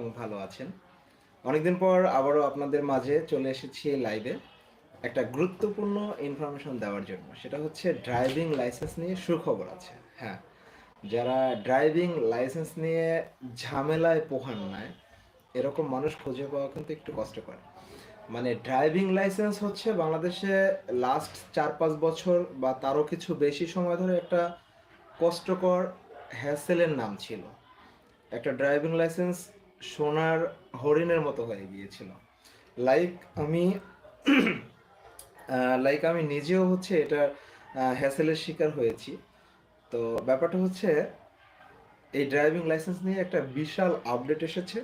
এবং ভালো আছেন। অনেকদিন পর আবারও আপনাদের মাঝে চলে এসেছি লাইভে একটা গুরুত্বপূর্ণ ইনফরমেশন দেওয়ার জন্য। সেটা হচ্ছে ড্রাইভিং লাইসেন্স নিয়ে সুখবর আছে। হ্যাঁ যারা ড্রাইভিং লাইসেন্স নিয়ে ঝামেলায় পোহান নেয় এরকম মানুষ খুঁজে পাওয়া কিন্তু একটু কষ্টকর। মানে ড্রাইভিং লাইসেন্স হচ্ছে বাংলাদেশে লাস্ট চার পাঁচ বছর বা তারও কিছু বেশি সময় ধরে একটা কষ্টকর হ্যাসেলের নাম ছিল। একটা ড্রাইভিং লাইসেন্স সোনার হরিণের মতো হয়ে গিয়েছিল। লাইক আমি লাইক আমি নিজেও হচ্ছে এটা হ্যাসেলের শিকার হয়েছি। তো ব্যাপারটা হচ্ছে, এই ড্রাইভিং লাইসেন্স নিয়ে একটা বিশাল আপডেট এসেছে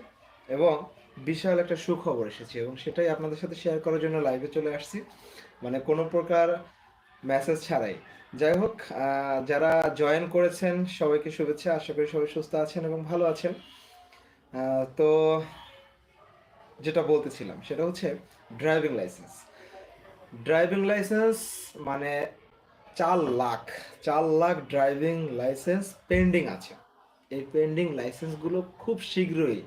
এবং বিশাল একটা সুখবর এসেছে এবং সেটাই আপনাদের সাথে শেয়ার করার জন্য লাইভে চলে আসছি। মানে কোনো প্রকার মেসেজ ছাড়াই। যাই হোক যারা জয়েন করেছেন, সবাইকে শুভেচ্ছা। আশা করি সবাই সুস্থ আছেন এবং ভালো আছেন। তো যেটা বলতেছিলাম, সেটা হচ্ছে ড্রাইভিং লাইসেন্স ড্রাইভিং লাইসেন্স মানে চার লাখ চার লাখ ড্রাইভিং লাইসেন্স পেন্ডিং আছে। এই পেন্ডিং লাইসেন্সগুলো খুব শীঘ্রই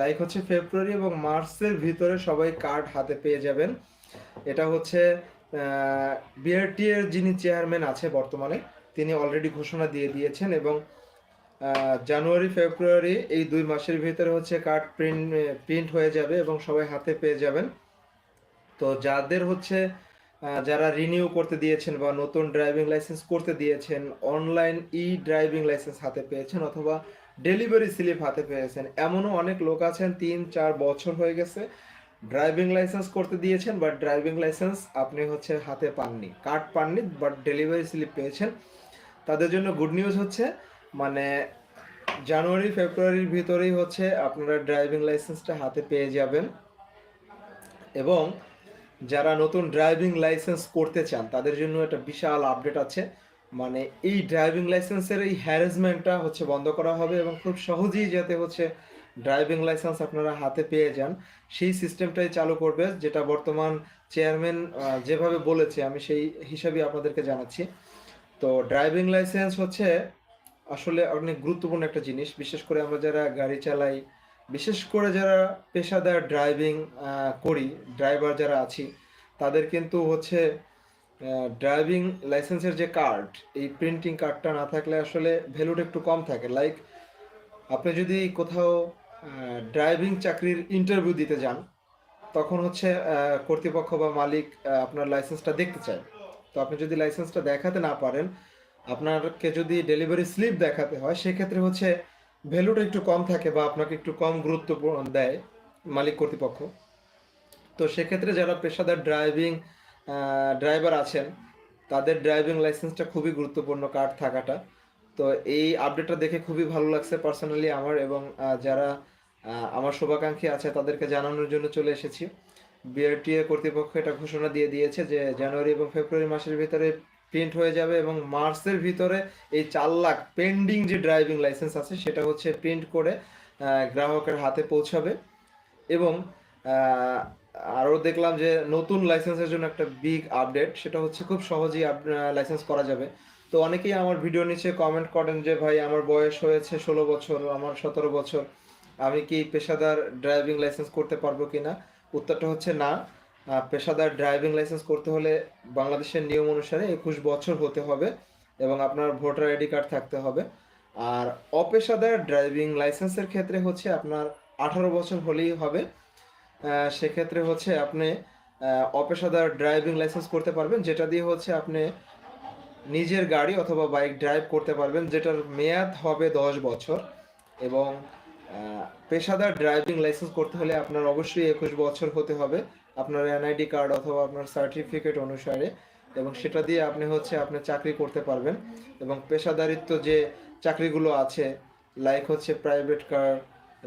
লাইক হচ্ছে ফেব্রুয়ারি এবং মার্চের ভিতরে সবাই কার্ড হাতে পেয়ে যাবেন। এটা হচ্ছে বিআরটি এর যিনি চেয়ারম্যান আছে বর্তমানে, তিনি অলরেডি ঘোষণা দিয়ে দিয়েছেন এবং জানুয়ারি, ফেব্রুয়ারি এই দুই মাসের ভিতরে হচ্ছে কার্ড প্রিন্ট প্রিন্ট হয়ে যাবে এবং সবাই হাতে পেয়ে যাবেন। তো যাদের হচ্ছে যারা রিনিউ করতে দিয়েছেন বা নতুন ড্রাইভিং লাইসেন্স করতে দিয়েছেন অনলাইন ই ড্রাইভিং লাইসেন্স হাতে পেয়েছেন অথবা ডেলিভারি স্লিপ হাতে পেয়েছেন, এমনও অনেক লোক আছেন, তিন, চার বছর হয়ে গেছে ড্রাইভিং লাইসেন্স করতে দিয়েছেন বাট ড্রাইভিং লাইসেন্স আপনি হচ্ছে হাতে পাননি কার্ড পাননি বাট ডেলিভারি স্লিপ পেয়েছেন। তাদের জন্য গুড নিউজ হচ্ছে মানে জানুয়ারি, ফেব্রুয়ারির ভিতরেই হচ্ছে আপনারা ড্রাইভিং লাইসেন্সটা হাতে পেয়ে যাবেন। এবং যারা নতুন ড্রাইভিং লাইসেন্স করতে চান, তাদের জন্য একটা বিশাল আপডেট আছে। মানে এই ড্রাইভিং লাইসেন্সের এই হ্যারাসমেন্টটা হচ্ছে বন্ধ করা হবে এবং খুব সহজেই যাতে হচ্ছে ড্রাইভিং লাইসেন্স আপনারা হাতে পেয়ে যান, সেই সিস্টেমটাই চালু করবে। যেটা বর্তমান চেয়ারম্যান যেভাবে বলেছে, আমি সেই হিসাবে আপনাদেরকে জানাচ্ছি। তো ড্রাইভিং লাইসেন্স হচ্ছে আসলে অনেক গুরুত্বপূর্ণ একটা জিনিস। বিশেষ করে আমরা যারা গাড়ি চালাই, বিশেষ করে যারা পেশাদার ড্রাইভিং করি ড্রাইভার যারা আছি, তাদের কিন্তু হচ্ছে ড্রাইভিং লাইসেন্সের যে কার্ড এই প্রিন্টিং কার্ডটা না থাকলে আসলে ভ্যালুটা একটু কম থাকে। লাইক আপনি যদি কোথাও ড্রাইভিং চাকরির ইন্টারভিউ দিতে যান, তখন হচ্ছে কর্তৃপক্ষ বা মালিক আপনার লাইসেন্সটা দেখতে চায়। তো আপনি যদি লাইসেন্সটা দেখাতে না পারেন আপনাকে যদি ডেলিভারি স্লিপ দেখাতে হয়, সেক্ষেত্রে হচ্ছে ভ্যালুটা একটু কম থাকে বা আপনাকে একটু কম গুরুত্ব দেয় মালিক কর্তৃপক্ষ। তো সেক্ষেত্রে যারা পেশাদার ড্রাইভিং ড্রাইভার আছেন, তাদের ড্রাইভিং লাইসেন্সটা খুবই গুরুত্বপূর্ণ কার্ড থাকাটা। তো এই আপডেটটা দেখে খুবই ভালো লাগছে পার্সোনালি আমার এবং যারা আমার শুভাকাঙ্ক্ষী আছে তাদেরকে জানানোর জন্য চলে এসেছি। বিআরটিএ কর্তৃপক্ষ এটা ঘোষণা দিয়ে দিয়েছে যে, জানুয়ারি এবং ফেব্রুয়ারি মাসের ভিতরে প্রিন্ট হয়ে যাবে এবং মার্চের ভিতরে এই চার লাখ পেন্ডিং যে ড্রাইভিং লাইসেন্স আছে, সেটা হচ্ছে প্রিন্ট করে গ্রাহকের হাতে পৌঁছাবে। এবং আরও দেখলাম যে নতুন লাইসেন্সের জন্য একটা বিগ আপডেট সেটা হচ্ছে খুব সহজেই লাইসেন্স করা যাবে। তো অনেকেই আমার ভিডিও নিচে কমেন্ট করেন যে, ভাই, আমার বয়স হয়েছে ষোলো বছর, আমার সতেরো বছর, আমি কি পেশাদার ড্রাইভিং লাইসেন্স করতে পারব কিনা? উত্তরটা হচ্ছে না। পেশাদার ড্রাইভিং লাইসেন্স করতে হলে বাংলাদেশের নিয়ম অনুসারে একুশ বছর হতে হবে এবং আপনার ভোটার আইডি কার্ড থাকতে হবে। আর অপেশাদার ড্রাইভিং লাইসেন্সের ক্ষেত্রে হচ্ছে আপনার আঠারো বছর হলেই হবে। সেক্ষেত্রে হচ্ছে আপনি অপেশাদার ড্রাইভিং লাইসেন্স করতে পারবেন, যেটা দিয়ে হচ্ছে আপনি নিজের গাড়ি অথবা বাইক ড্রাইভ করতে পারবেন, যেটার মেয়াদ হবে দশ বছর। এবং পেশাদার ড্রাইভিং লাইসেন্স করতে হলে আপনার অবশ্যই একুশ বছর হতে হবে। আপনার এনআইডি কার্ড অথবা আপনার সার্টিফিকেট অনুসারে এবং সেটা দিয়ে আপনি হচ্ছে আপনি চাকরি করতে পারবেন এবং পেশাদারিত্ব যে চাকরিগুলো আছে লাইক হচ্ছে প্রাইভেট কার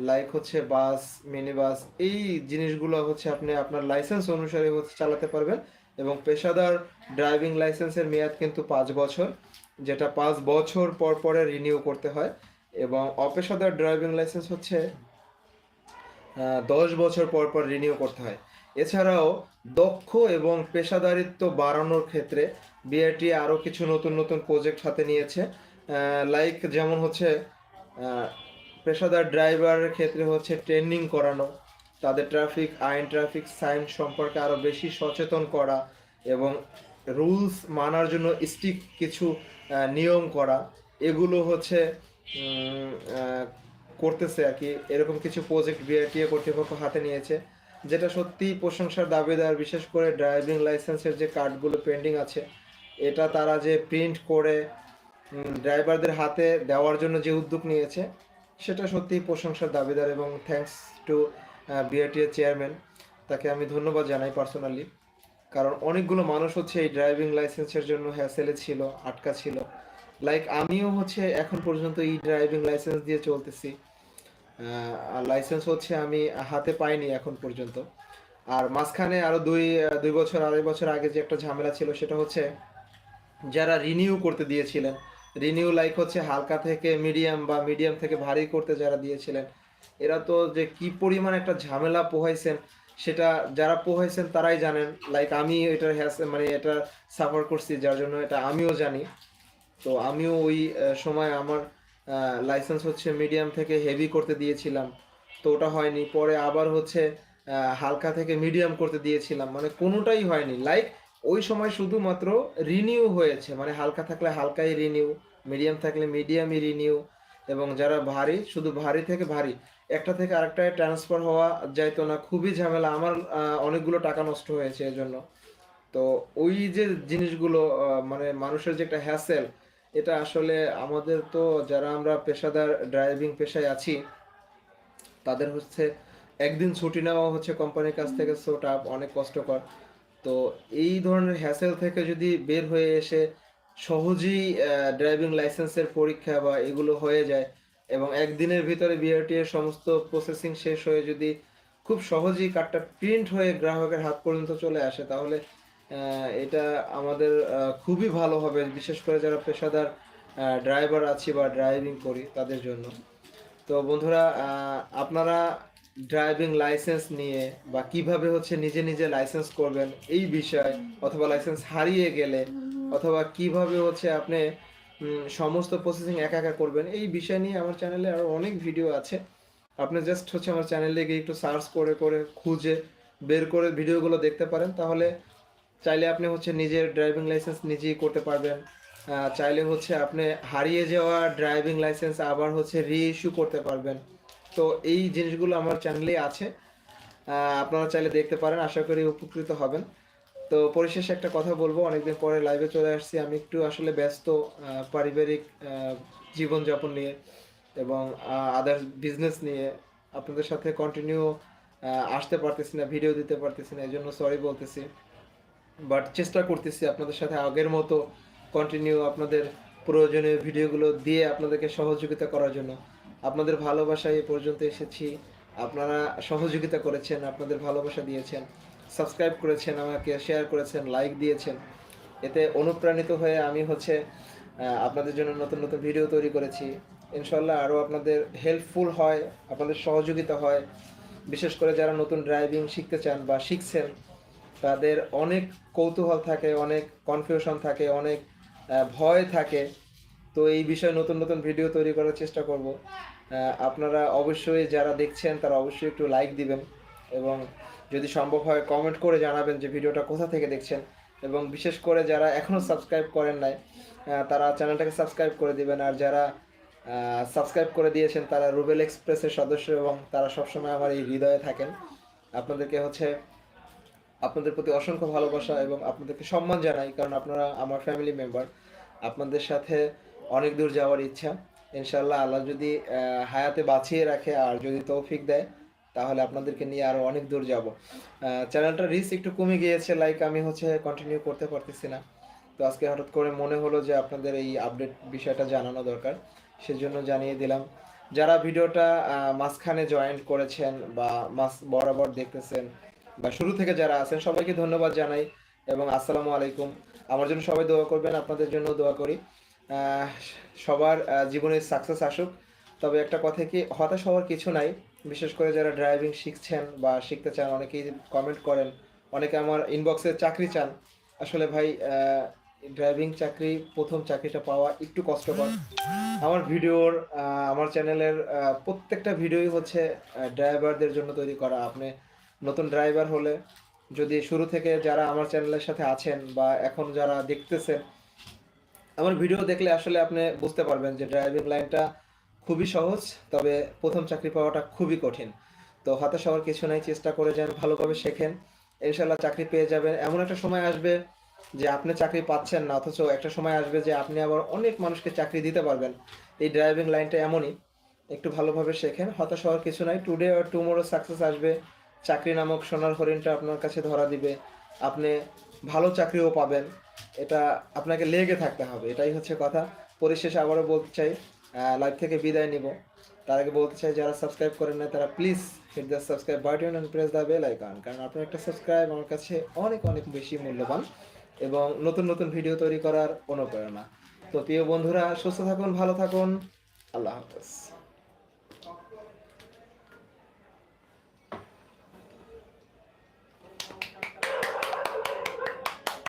লাইক হচ্ছে বাস মিনি বাস এই জিনিসগুলো হচ্ছে আপনি আপনার লাইসেন্স অনুসারে হচ্ছে চালাতে পারবেন এবং পেশাদার ড্রাইভিং লাইসেন্সের মেয়াদ কিন্তু পাঁচ বছর, যেটা পাঁচ বছর পর পরে রিনিউ করতে হয় এবং অপেশাদার ড্রাইভিং লাইসেন্স হচ্ছে দশ বছর পর পর রিনিউ করতে হয়। এছাড়াও দক্ষ এবং পেশাদারিত্ব বাড়ানোর ক্ষেত্রে বিআরটি আরও কিছু নতুন নতুন প্রজেক্ট হাতে নিয়েছে। লাইক যেমন হচ্ছে পেশাদার ড্রাইভারের ক্ষেত্রে হচ্ছে ট্রেনিং করানো, তাদের ট্রাফিক আইন ট্রাফিক সাইন সম্পর্কে আরও বেশি সচেতন করা এবং রুলস মানার জন্য স্টিক কিছু নিয়ম করা, এগুলো হচ্ছে করতেছে আর কি। এরকম কিছু প্রজেক্ট বিআরটিএ কর্তৃপক্ষ হাতে নিয়েছে। যেটা সত্যি প্রশংসার দাবিদার বিশেষ করে ড্রাইভিং লাইসেন্সের যে কার্ডগুলো পেন্ডিং আছে, এটা তারা যে প্রিন্ট করে ড্রাইভারদের হাতে দেওয়ার জন্য যে উদ্যোগ নিয়েছে, সেটা সত্যিই প্রশংসার দাবিদার এবং থ্যাঙ্কস টু বিআরটিএ চেয়ারম্যান তাকে আমি ধন্যবাদ জানাই পার্সোনালি কারণ অনেকগুলো মানুষ হচ্ছে এই ড্রাইভিং লাইসেন্সের জন্য হ্যাসেলে ছিল, আটকা ছিল। লাইক আমিও হচ্ছে এখন পর্যন্ত এই ড্রাইভিং লাইসেন্স দিয়ে চলতেছি। লাইসেন্স হচ্ছে আমি হাতে পাইনি এখন পর্যন্ত। আর মাঝখানে আরও দুই দুই বছর, আড়াই বছর আগে যে একটা ঝামেলা ছিল, সেটা হচ্ছে যারা রিনিউ করতে দিয়েছিলেন রিনিউ লাইক হচ্ছে হালকা থেকে মিডিয়াম বা মিডিয়াম থেকে ভারী করতে যারা দিয়েছিলেন, এরা তো যে কি পরিমাণ একটা ঝামেলা পোহাইছেন, সেটা যারা পোহাইছেন তারাই জানেন। লাইক আমি এটার হ্যাস মানে এটা সাফার করছি, যার জন্য এটা আমিও জানি। তো আমিও ওই সময় আমার লাইসেন্স হচ্ছে মিডিয়াম থেকে হেভি করতে দিয়েছিলাম। তো ওটা হয়নি। পরে আবার হচ্ছে হালকা থেকে মিডিয়াম করতে দিয়েছিলাম। মানে কোনোটাই হয়নি। লাইক ওই সময় শুধুমাত্র রিনিউ হয়েছে। মানে হালকা থাকলে হালকাই রিনিউ মিডিয়াম থাকলে মিডিয়ামই রিনিউ এবং যারা ভারী, শুধু ভারী থেকে ভারী, একটা থেকে আরেকটায় ট্রান্সফার হওয়া যাইতো না। খুবই ঝামেলা। আমার অনেকগুলো টাকা নষ্ট হয়েছে এজন্য। তো ওই যে জিনিসগুলো মানে মানুষের যে একটা হ্যাসেল এটা আসলে আমাদের তো যারা আমরা পেশাদার ড্রাইভিং পেশায় আছি, তাদের হচ্ছে একদিন ছুটি নেওয়া হচ্ছে কোম্পানির কাছ থেকে সো টাফ অনেক কষ্টকর। তো এই ধরনের হ্যাসেল থেকে যদি বের হয়ে এসে সহজেই ড্রাইভিং লাইসেন্সের পরীক্ষা বা এগুলো হয়ে যায় এবং একদিনের ভিতরে বিআরটি এর সমস্ত প্রসেসিং শেষ হয়ে যদি খুব সহজেই কার্ডটা প্রিন্ট হয়ে গ্রাহকের হাত পর্যন্ত চলে আসে, তাহলে এটা আমাদের খুবই ভালো হবে, বিশেষ করে যারা পেশাদার ড্রাইভার আছি বা ড্রাইভিং করি তাদের জন্য। তো বন্ধুরা আপনারা ড্রাইভিং লাইসেন্স নিয়ে বা কীভাবে হচ্ছে নিজে নিজে লাইসেন্স করবেন এই বিষয়, অথবা লাইসেন্স হারিয়ে গেলে, অথবা কীভাবে হচ্ছে আপনি সমস্ত প্রসেসিং একা একা করবেন, এই বিষয় নিয়ে আমার চ্যানেলে আরও অনেক ভিডিও আছে। আপনি জাস্ট হচ্ছে আমার চ্যানেলে গিয়ে একটু সার্চ করে করে খুঁজে বের করে ভিডিওগুলো দেখতে পারেন। তাহলে চাইলে আপনি হচ্ছে নিজের ড্রাইভিং লাইসেন্স নিজেই করতে পারবেন। চাইলে হচ্ছে আপনি হারিয়ে যাওয়া ড্রাইভিং লাইসেন্স আবার হচ্ছে রি ইস্যু করতে পারবেন। তো এই জিনিসগুলো আমার চ্যানেলেই আছে। আপনারা চাইলে দেখতে পারেন, আশা করি উপকৃত হবেন। তো পরিশেষে একটা কথা বলব, অনেকদিন পরে লাইভে চলে আসছি। আমি একটু আসলে ব্যস্ত পারিবারিক জীবনযাপন নিয়ে এবং আদার্স বিজনেস নিয়ে আপনাদের সাথে কন্টিনিউ আসতে পারতেছি না ভিডিও দিতে পারতেছি না এই জন্য সরি বলতেছি। বাট চেষ্টা করতেছি আপনাদের সাথে আগের মতো কন্টিনিউ আপনাদের প্রয়োজনীয় ভিডিওগুলো দিয়ে আপনাদেরকে সহযোগিতা করার জন্য। আপনাদের ভালোবাসায় এ পর্যন্ত এসেছি। আপনারা সহযোগিতা করেছেন, আপনাদের ভালোবাসা দিয়েছেন সাবস্ক্রাইব করেছেন, আমাকে শেয়ার করেছেন লাইক দিয়েছেন। এতে অনুপ্রাণিত হয়ে আমি হচ্ছে আপনাদের জন্য নতুন নতুন ভিডিও তৈরি করেছি। ইনশাল্লাহ আরও আপনাদের হেল্পফুল হয়, আপনাদের সহযোগিতা হয়। বিশেষ করে যারা নতুন ড্রাইভিং শিখতে চান বা শিখছেন তাদের অনেক কৌতূহল থাকে, অনেক কনফিউশন থাকে, অনেক ভয় থাকে। তো এই বিষয়ে নতুন নতুন ভিডিও তৈরি করার চেষ্টা করব। আপনারা অবশ্যই যারা দেখছেন, তারা অবশ্যই একটু লাইক দিবেন এবং যদি সম্ভব হয় কমেন্ট করে জানাবেন যে ভিডিওটা কোথা থেকে দেখছেন। এবং বিশেষ করে যারা এখনও সাবস্ক্রাইব করেন নাই তারা চ্যানেলটাকে সাবস্ক্রাইব করে দিবেন। আর যারা সাবস্ক্রাইব করে দিয়েছেন, তারা রুবেল এক্সপ্রেসের সদস্য এবং তারা সবসময় আমার এই হৃদয়ে থাকেন। আপনাদেরকে হচ্ছে আপনাদের প্রতি অসংখ্য ভালোবাসা এবং আপনাদেরকে সম্মান জানাই, কারণ আপনারা আমার ফ্যামিলি মেম্বার আপনাদের সাথে অনেক দূর যাওয়ার ইচ্ছা। ইনশাল্লাহ আল্লাহ যদি হায়াতে বাঁচিয়ে রাখে আর যদি তৌফিক দেয়, তাহলে আপনাদেরকে নিয়ে আরও অনেক দূর যাব। চ্যানেলটা রিচ একটু কমে গিয়েছে লাইক আমি হচ্ছে কন্টিনিউ করতে পারতেছি না। তো আজকে হঠাৎ করে মনে হলো যে আপনাদের এই আপডেট বিষয়টা জানানো দরকার, সেজন্য জানিয়ে দিলাম। যারা ভিডিওটা মাঝখানে জয়েন করেছেন বা মাস বরাবর দেখতেছেন বা শুরু থেকে যারা আছেন, সবাইকে ধন্যবাদ জানাই এবং আসসালামু আলাইকুম। আমার জন্য সবাই দোয়া করবেন, আপনাদের জন্য দোয়া করি। সবার জীবনে সাকসেস আসুক। তবে একটা কথা কি, হতাশ হওয়ার কিছু নাই। বিশেষ করে যারা ড্রাইভিং শিখছেন বা শিখতে চান, অনেকেই কমেন্ট করেন, অনেকে আমার ইনবক্সে চাকরি চান। আসলে ভাই ড্রাইভিং চাকরি, প্রথম চাকরিটা পাওয়া একটু কষ্টকর। আমার ভিডিওর আমার চ্যানেলের প্রত্যেকটা ভিডিওই হচ্ছে ড্রাইভারদের জন্য তৈরি করা। আপনি নতুন ড্রাইভার হলে যদি শুরু থেকে যারা আমার চ্যানেলের সাথে আছেন বা এখন যারা দেখতেছেন, আমার ভিডিও দেখলে আসলে আপনি বুঝতে পারবেন যে ড্রাইভিং লাইনটা খুবই সহজ, তবে প্রথম চাকরি পাওয়াটা খুবই কঠিন। তো হতাশ হওয়ার কিছু নাই, চেষ্টা করে যান, ভালোভাবে শেখেন। ইনশাল্লাহ চাকরি পেয়ে যাবেন। এমন একটা সময় আসবে যে আপনি চাকরি পাচ্ছেন না, অথচ একটা সময় আসবে যে আপনি আবার অনেক মানুষকে চাকরি দিতে পারবেন। এই ড্রাইভিং লাইনটা এমনই, একটু ভালোভাবে শেখেন, হতাশ হওয়ার কিছু নাই। টুডে আর টুমোরো সাকসেস আসবে। চাকরি নামক সোনার হরিণটা আপনার কাছে ধরা দিবে। আপনি ভালো চাকরিও পাবেন। এটা আপনাকে লেগে থাকতে হবে, এটাই হচ্ছে কথা। পরিশেষে আবারও বলতে চাই লাইভ থেকে বিদায় নিব। তার আগে বলতে চাই, যারা সাবস্ক্রাইব করেন না তারা please hit the subscribe button and press the bell icon কারণ আপনার একটা সাবস্ক্রাইব আমার কাছে অনেক অনেক বেশি মূল্যবান এবং নতুন নতুন ভিডিও তৈরি করার অনুপ্রেরণা। তো প্রিয় বন্ধুরা, সুস্থ থাকুন, ভালো থাকুন। আল্লাহ হাফেজ।